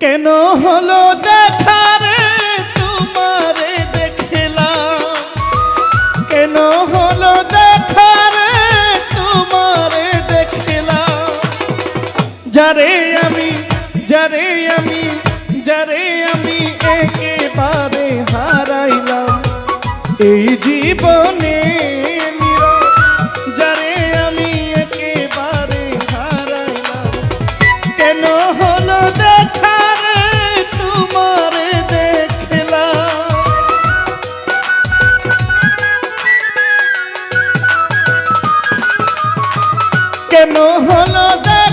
কেন হলো দেখা রে? তোমারে দেখলাম। কেন হলো দেখা রে? তোমারে দেখলাম। যারে আমি যারে আমি যারে আমি একেবারে হারাইলাম। এই জীবনে কেন হলো দেখা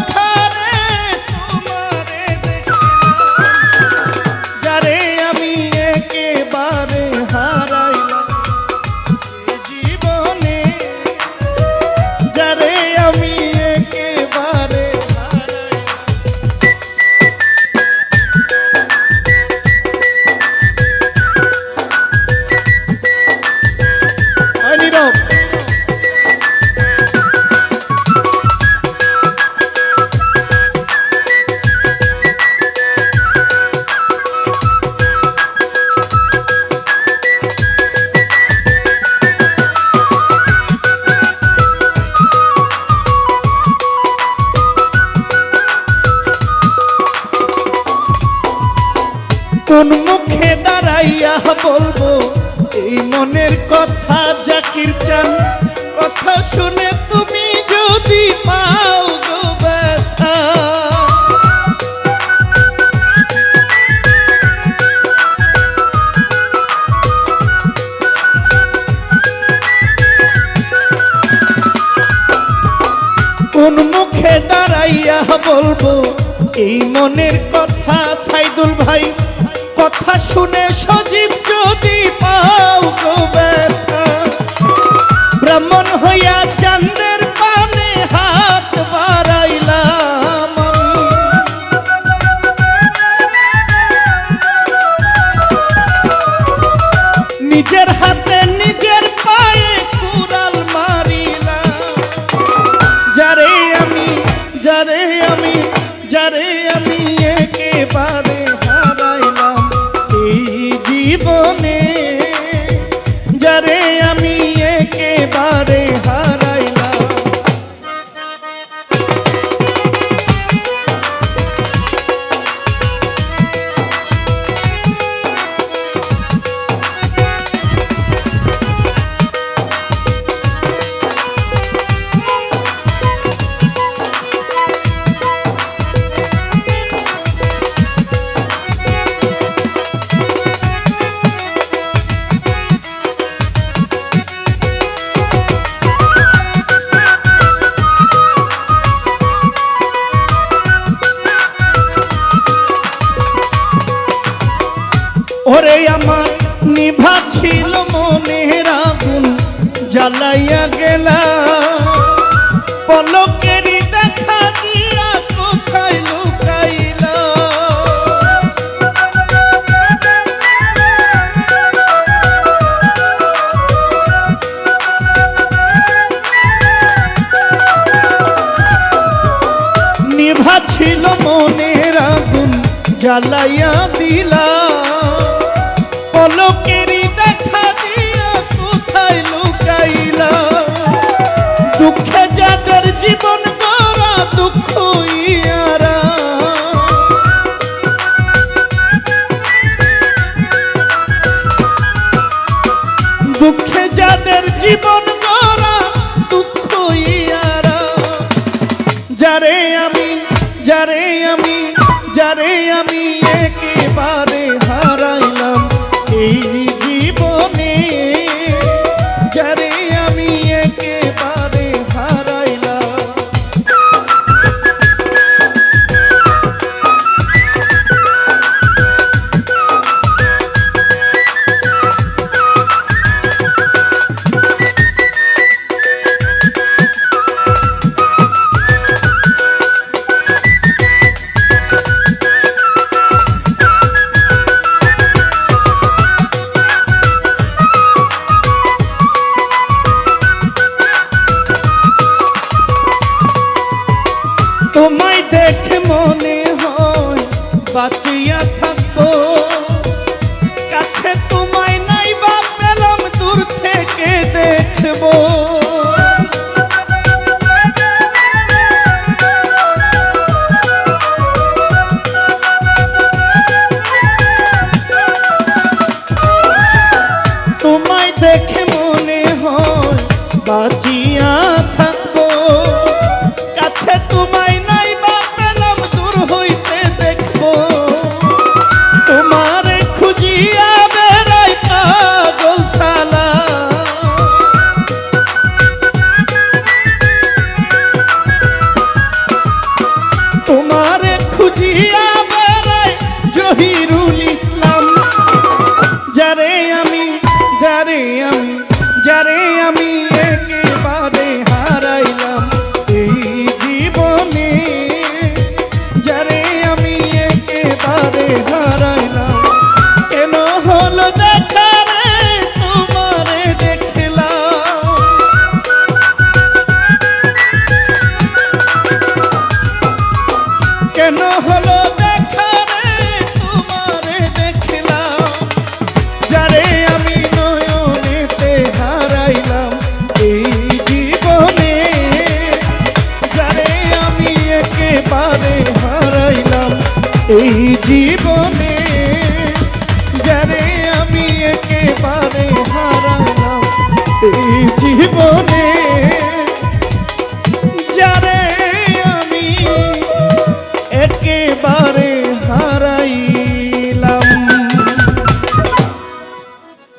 কোন মুখে দাঁড়াইয়া বলব, এই মনের কথা জাকির চান। কথা শুনে তুমি যদি পাও কোন মুখে দাঁড়াইয়া বলব, এই মনের কথা সাইদুল ভাই কথা শুনে সজীব যদি পাও গো ব্রাহ্মণ হইয়া চান্দের পানে হাত বাড়াইলাম নিজের হাতে জীবনে জ্বালাইয়া গেলা পলকেরই দেখা দিয়া কোথায় লুকাইলা? নিভা ছিল মনের আগুন জ্বালাইয়া দিলা পলকেরই জীবন করা দুঃখ ইয়ারা। যারে আমি যারে আমি যারে আমি তোমায় দেখে মনে হয় বাঁচিয়া থাকব। কাছে তোমায় নাই বা পেলাম, দূর থেকে দেখব। তোমায় দেখে মনে হয় বাঁচি একেবারে হারাইলাম কেন হলো দেখা রে তোমারে দেখলাম। কেন জীবনে যারে আমি একেবারে হারালাম এই জীবনে